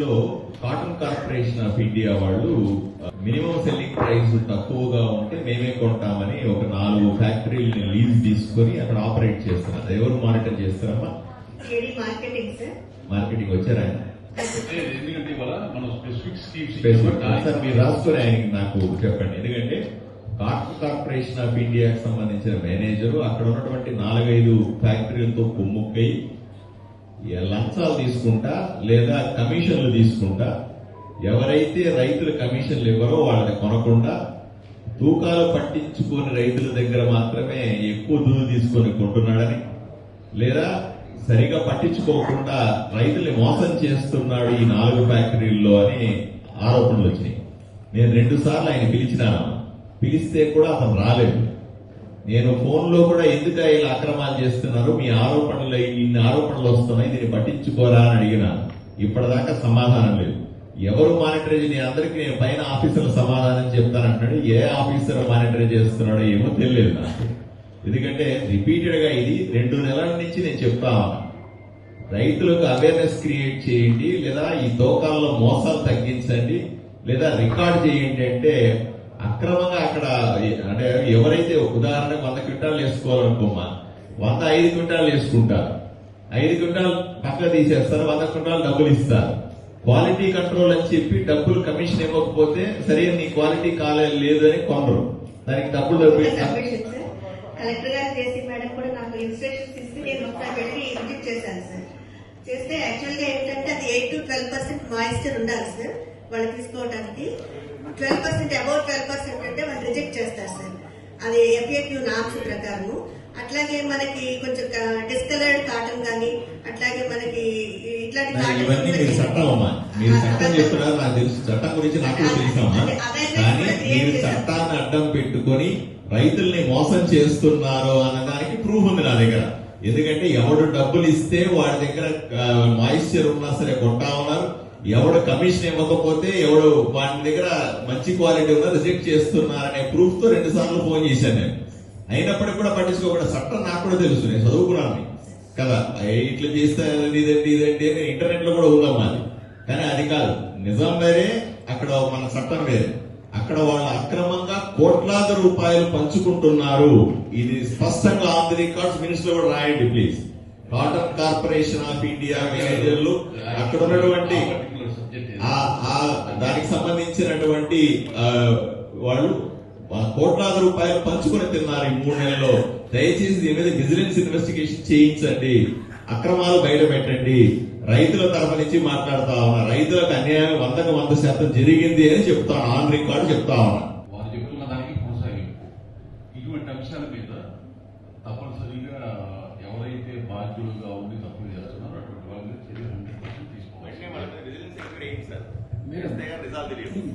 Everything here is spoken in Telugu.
లో కాటన్ కార్పొరేషన్ ఆఫ్ ఇండియా వాళ్ళు మినిమం సెల్లింగ్ ప్రైస్ తక్కువగా ఉంటే మేమే కొంటామని ఒక నాలుగు ఫ్యాక్టరీలని లీజ్ తీసుకొని అక్కడ ఆపరేట్ చేస్తున్నారు. ఎవరు మానిటర్ చేస్తారమ్మా? AD marketing sir. మార్కెటింగ్ వచ్చారు ఆయన? మీరు రాసుకొని ఆయనకి నాకు చెప్పండి. ఎందుకంటే కాటన్ కార్పొరేషన్ ఆఫ్ ఇండియాకి సంబంధించిన మేనేజర్ అక్కడ ఉన్నటువంటి నాలుగైదు ఫ్యాక్టరీలతో కుమ్ముక్కై లంచాలు తీసుకుంటా లేదా కమిషన్లు తీసుకుంటా? ఎవరైతే రైతులు కమిషన్లు ఇవ్వరో వాళ్ళని కొనకుండా తూకాలు పట్టించుకొని రైతుల దగ్గర మాత్రమే ఎక్కువ దూరు తీసుకొని కొంటున్నాడని లేదా సరిగా పట్టించుకోకుండా రైతుల్ని మోసం చేస్తున్నాడు ఈ నాలుగు ఫ్యాక్టరీల్లో అని ఆరోపణలు వచ్చినాయి. నేను రెండు సార్లు ఆయన పిలిచినాను. పిలిస్తే కూడా అతను రాలేదు. నేను ఫోన్లో కూడా ఎందుకు ఇలా అక్రమాలు చేస్తున్నారు? మీ ఆరోపణలు ఇన్ని ఆరోపణలు వస్తున్నాయి దీన్ని పట్టించుకోరా అని అడిగినా. ఇప్పటిదాకా సమాధానం లేదు. ఎవరు మానిటర్ నేను అందరికీ నేను పైన ఆఫీసర్లు సమాధానం చెప్తానంటున్నాడు ఏ ఆఫీసర్ మానిటర్ చేస్తున్నాడో ఏమో తెలియదు నాకు. ఎందుకంటే రిపీటెడ్గా ఇది రెండు నెలల నుంచి నేను చెప్తా రైతులకు అవేర్నెస్ క్రియేట్ చేయండి లేదా ఈ తోకాల్లో మోసాలు తగ్గించండి లేదా రికార్డ్ చేయండి అంటే అక్రమంగా అక్కడ అంటే ఎవరైతే ఉదాహరణకు వంద క్వింటాలు వేసుకోవాలనుకోమా వంద ఐదు క్వింటాలు వేసుకుంటారు ఐదు క్వింటాలు పక్క తీసేస్తారు వంద క్వింటాలు డబ్బులు ఇస్తారు క్వాలిటీ కంట్రోల్ అని చెప్పి డబ్బులు కమిషన్ ఇవ్వకపోతే సరే నీ క్వాలిటీ కాలేదు లేదు అని కొనరు. దానికి డబ్బులు కలెక్టర్ గారు చేసి మేడం కూడా నాకు ఇన్స్ట్రక్షన్స్ ఇస్తే నేను ఒకసారి వెళ్ళి విజిట్ చేశాను సార్. చేస్తే యాక్చువల్గా ఏంటంటే అది eight to twelve percent moisture ఉండాలి సార్. వాళ్ళు తీసుకోవడానికి twelve percent about twelve percent అంటే వాళ్ళు రిజెక్ట్ చేస్తారు సార్. అది ఎఫ్ఏక్యూ నామ్స్ ప్రకారము. అట్లాగే మనకి కొంచెం డిస్కలర్డ్ కాటన్ కానీ అట్లాగే మనకి ఇట్లాంటి చట్టాన్ని అడ్డం పెట్టుకొని రైతుల్ని మోసం చేస్తున్నారు అన్నదానికి ప్రూఫ్ ఉంది నా దగ్గర. ఎందుకంటే ఎవడు డబ్బులు ఇస్తే వాడి దగ్గర మాయిశ్చర్ ఉన్నా సరే కొంటా ఉన్నారు. ఎవడు కమిషన్ ఇవ్వకపోతే ఎవడు వాటి దగ్గర మంచి క్వాలిటీ ఉన్నా రిజెక్ట్ చేస్తున్నారనే ప్రూఫ్తో రెండు సార్లు ఫోన్ చేశాను నేను. అయినప్పటికీ కూడా పట్టించుకోకుండా చట్టం నాకు కూడా తెలుసు నేను చదువుకున్నాను కదా ఇట్లా చేస్తే ఇదండి ఇదండి అని ఇంటర్నెట్లో కూడా ఉందాం అది కానీ అది కాదు నిజం వేరే అక్కడ మన చట్టం వేరే. అక్కడ వాళ్ళు అక్రమంగా కోట్లాది రూపాయలు పంచుకుంటున్నారు. ఇది స్పష్టంగా ఆఫ్ ది రికార్డ్స్ మినిస్టర్ కూడా రాయండి please. Cotton corporation of India మేనేజర్లు అక్కడ ఉన్నటువంటి దానికి సంబంధించినటువంటి వాళ్ళు కోట్లాది రూపాయలు పంచుకొని తిన్నారు ఈ మూడు నెలల్లో. దయచేసి దీని మీద విజిలెన్స్ ఇన్వెస్టిగేషన్ చేయించండి. అక్రమాలు బయట పెట్టండి రైతుల తరఫు నుంచి మాట్లాడుతా ఉన్నా రైతులకు అన్యాయం వందకు వంద శాతం జరిగింది అని చెప్తా ఆన్ రికార్డు చెప్తా ఉన్నా. వారు చెప్తున్న దానికి కొనసాగింపు ఇటువంటి అంశాల మీద తప్పనిసరిగా ఎవరైతే బాధ్యులుగా ఉండి తప్పులు చేస్తున్నారో అటువంటి వాళ్ళ మీద